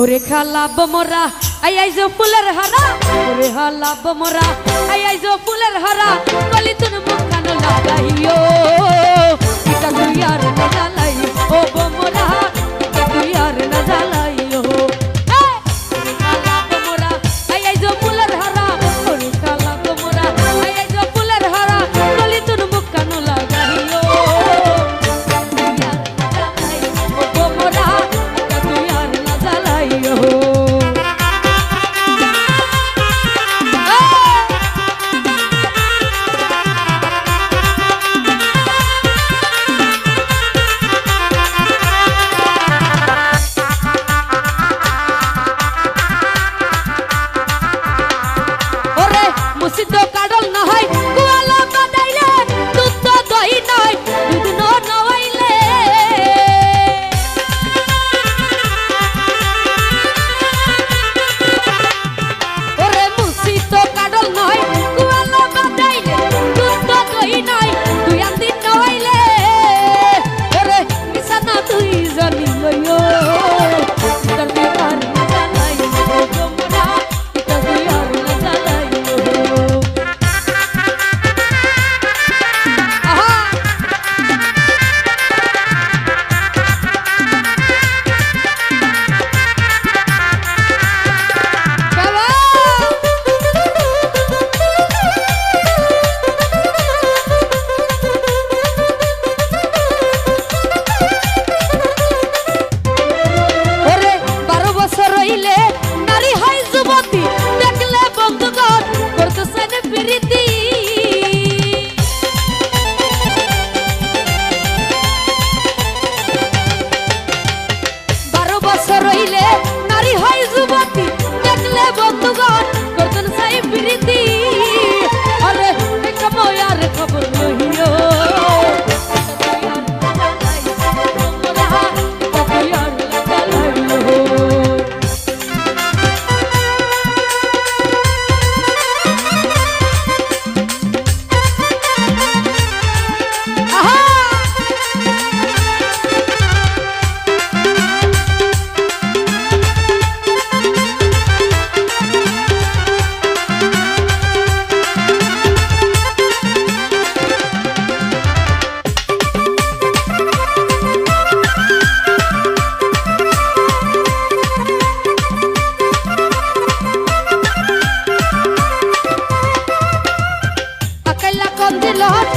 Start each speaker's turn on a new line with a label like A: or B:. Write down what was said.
A: ওরে খালাব মোরা I I যো ফুলের হারা। ওরে হালাব মোরা আই আই যো ফুলের হারা। বলি তুন মুখানো লাগাইও, ইটা গুইয়ার লালাই ও বমরা কারণ না হয়। लौट